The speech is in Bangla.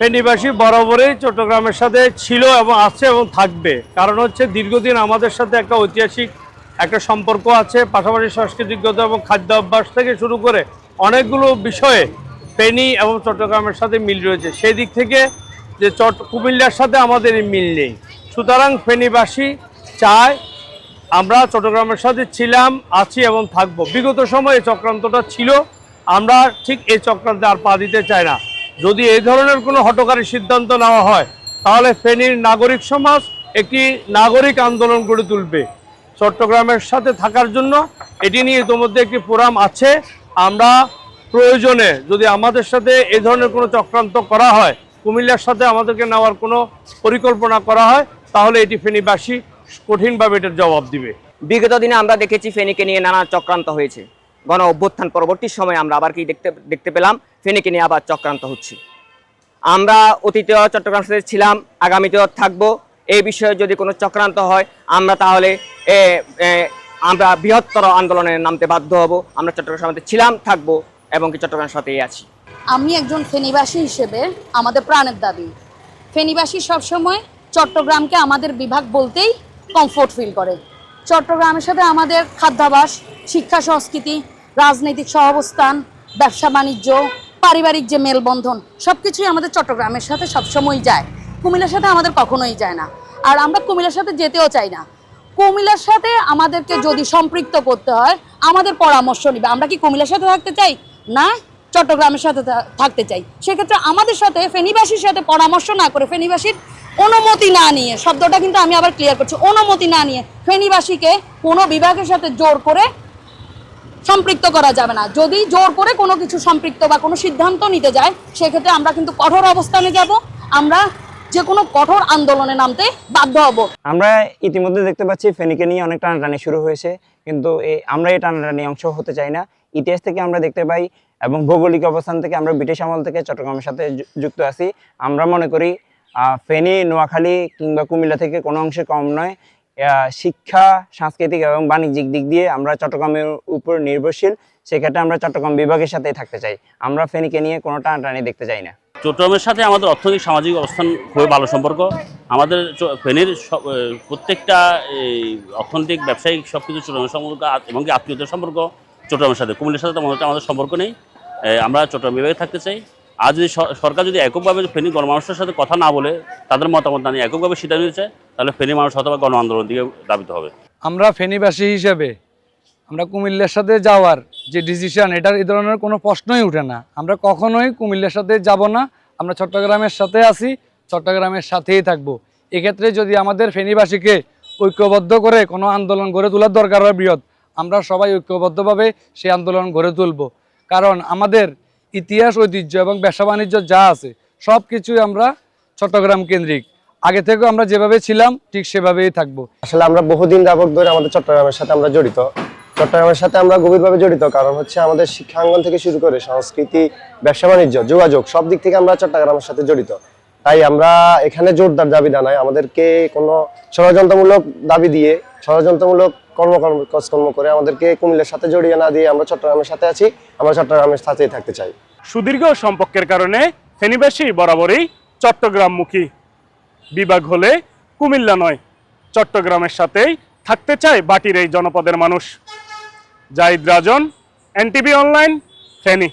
ফেনীবাসী বরাবরই চট্টগ্রামের সাথে ছিল এবং আছে এবং থাকবে। কারণ হচ্ছে দীর্ঘদিন আমাদের সাথে একটা ঐতিহাসিক একটা সম্পর্ক আছে, পাশাপাশি সাংস্কৃতিকগত এবং খাদ্য অভ্যাস থেকে শুরু করে অনেকগুলো বিষয়ে ফেনী এবং চট্টগ্রামের সাথে মিল রয়েছে। সেই দিক থেকে যে চট কুমিল্লার সাথে আমাদের মিল নেই। সুতরাং ফেনীবাসী চায় আমরা চট্টগ্রামের সাথে ছিলাম, আছি এবং থাকব। বিগত সময়ে চক্রান্তটা ছিল। আমরা ঠিক এই চক্রান্তে আর পা দিতে চাই না। যদি এই ধরনের কোনো হটকারী সিদ্ধান্ত নেওয়া হয়, তাহলে ফেনীর নাগরিক সমাজ একটি নাগরিক আন্দোলন গড়ে তুলবে। চট্টগ্রামের সাথে থাকার জন্য এটি নিয়ে ইতিমধ্যে একটি ফোরাম আছে। আমরা প্রয়োজনে যদি আমাদের সাথে এই ধরনের কোনো চক্রান্ত করা হয়, কুমিল্লার সাথে আমাদেরকে নেওয়ার কোনো পরিকল্পনা করা হয়, তাহলে এটি ফেনীবাসী কঠিনভাবে এটার জবাব দিবে। বিগত দিনে আমরা দেখেছি ফেনীকে নিয়ে নানা চক্রান্ত হয়েছে। গণ অভ্যুত্থান পরবর্তী সময়ে আমরা আবার কি দেখতে দেখতে পেলাম? ফেনীকে নিয়ে আবার চক্রান্ত হচ্ছে। আমরা অতীতেও চট্টগ্রাম সাথে ছিলাম আগামীতেও থাকব। এই বিষয়ে যদি কোনো চক্রান্ত হয় আমরা তাহলে এ, আমরা বৃহত্তর আন্দোলনে নামতে বাধ্য হব। আমরা চট্টগ্রাম সাথে ছিলাম থাকব এবং কি চট্টগ্রাম সাথেই আছি। আমি একজন ফেনীবাসী হিসেবে আমাদের প্রাণের দাবি। ফেনীবাসী সবসময় চট্টগ্রামকে আমাদের বিভাগ বলতেই কমফোর্ট ফিল করে। চট্টগ্রামের সাথে আমাদের খাদ্যাভাস শিক্ষা সংস্কৃতি রাজনৈতিক সহাবস্থান, ব্যবসা বাণিজ্য, পারিবারিক যে মেলবন্ধন সব কিছুই আমাদের চট্টগ্রামের সাথে সবসময়ই যায়। কুমিল্লার সাথে আমাদের কখনোই যায় না। আর আমরা কুমিল্লার সাথে যেতেও চাই না। কুমিল্লার সাথে আমাদেরকে যদি সম্পৃক্ত করতে হয়, আমাদের পরামর্শ নিবে। আমরা কি কুমিল্লার সাথে থাকতে চাই? না, চট্টগ্রামের সাথে থাকতে চাই। সেক্ষেত্রে আমাদের সাথে, ফেনীবাসীর সাথে পরামর্শ না করে ফেনীবাসীর অনুমতি না নিয়ে, শব্দটা কিন্তু আমি আবার ক্লিয়ার করছি, অনুমতি না নিয়ে ফেনীবাসীকে কোনো বিভাগের সাথে জোর করে সম্পৃক্ত করা যাবে না। যদি জোর করে কোনো কিছু সম্পৃক্ত বা কোনো সিদ্ধান্ত নিতে যায়, সেক্ষেত্রে আমরা কিন্তু কঠোর অবস্থানে যাব। আমরা যে কোনো কঠোর আন্দোলনে নামতে বাধ্য হব। আমরা ইতিমধ্যে দেখতে পাচ্ছি ফেনীকে নিয়ে অনেক টানাটানি শুরু হয়েছে, কিন্তু আমরা এই টানাটানি অংশ হতে চাই না। ইতিহাস থেকে আমরা দেখতে পাই এবং ভৌগোলিক অবস্থান থেকে আমরা ব্রিটিশ আমল থেকে চট্টগ্রামের সাথে যুক্ত আছি। আমরা মনে করি ফেনী, নোয়াখালী কিংবা কুমিল্লা থেকে কোনো অংশে কম নয়। শিক্ষা, সাংস্কৃতিক এবং বাণিজ্যিক দিক দিয়ে আমরা চট্টগ্রামের উপর নির্ভরশীল। সেক্ষেত্রে আমরা চট্টগ্রাম বিভাগের সাথেই থাকতে চাই। আমরা ফেনীকে নিয়ে কোনো টানাটানি দেখতে চাই না। চট্টগ্রামের সাথে আমাদের অর্থনৈতিক সামাজিক অবস্থান খুবই ভালো সম্পর্ক। আমাদের ফেনীর প্রত্যেকটা অর্থনৈতিক, ব্যবসায়িক সব কিছু চট্টগ্রামের সম্পর্ক আ- এবং কি আত্মীয়তার সম্পর্ক চট্টগ্রামের সাথে। কুমিল্লার সাথে তেমন আমাদের সম্পর্ক নেই। আমরা চট্টগ্রাম বিভাগে থাকতে চাই। আর যদি সরকার যদি এককভাবে ফেনী গণমানুষের সাথে কথা না বলে, তাদের মতামত না নিয়ে এককভাবে সিদ্ধান্ত নিতে চায় তাহলে ফেনী মানুষ অথবা গণ আন্দোলন দিকে দাবিত হবে। আমরা ফেনীবাসী হিসেবে, আমরা কুমিল্লার সাথে যাওয়ার যে ডিসিশন এটার এই ধরনের কোনো প্রশ্নই উঠে না। আমরা কখনোই কুমিল্লার সাথে যাব না। আমরা চট্টগ্রামের সাথে আছি, চট্টগ্রামের সাথেই থাকব। এক্ষেত্রে যদি আমাদের ফেনীবাসীকে ঐক্যবদ্ধ করে কোনো আন্দোলন গড়ে তোলার দরকার হয় বৃহৎ, আমরা সবাই ঐক্যবদ্ধভাবে সেই আন্দোলন গড়ে তুলব। কারণ আমাদের ইতিহাস, ঐতিহ্য এবং ব্যবসা বাণিজ্য যা আছে সব কিছুই আমরা চট্টগ্রাম কেন্দ্রিক। আগে থেকেও আমরা যেভাবে ছিলাম ঠিক সেভাবেই থাকব। আসলে আমরা বহুদিন যাবত ধরে আমাদের চট্টগ্রামের সাথে আমরা জড়িত। চট্টগ্রামের সাথে আমরা গভীরভাবে জড়িত কারণ হচ্ছে আমাদের শিক্ষাঙ্গন থেকে শুরু করে সংস্কৃতি ব্যবসা বাণিজ্য যোগাযোগ সব দিক থেকে আমরা চট্টগ্রামের সাথে জড়িত। তাই আমরা এখানে জোরদার দাবি জানাই আমাদেরকে কোনো ষড়যন্ত্রমূলক দাবি দিয়ে ষড়যন্ত্রমূলক কর্মকর্ম কাজকর্ম করে আমাদেরকে কুমিল্লার সাথে জড়িয়ে না দিয়ে আমরা চট্টগ্রামের সাথে আছি আমরা চট্টগ্রামের সাথেই থাকতে চাই। সুদীর্ঘ সম্পর্কের কারণে ফেনীবাসী বরাবরই চট্টগ্রামমুখী। বিভাগ হলে কুমিল্লা নয়, চট্টগ্রামের সাথেই থাকতে চায় বাটির এই জনপদের মানুষ। Zahid Rajan, NTV online, Feni.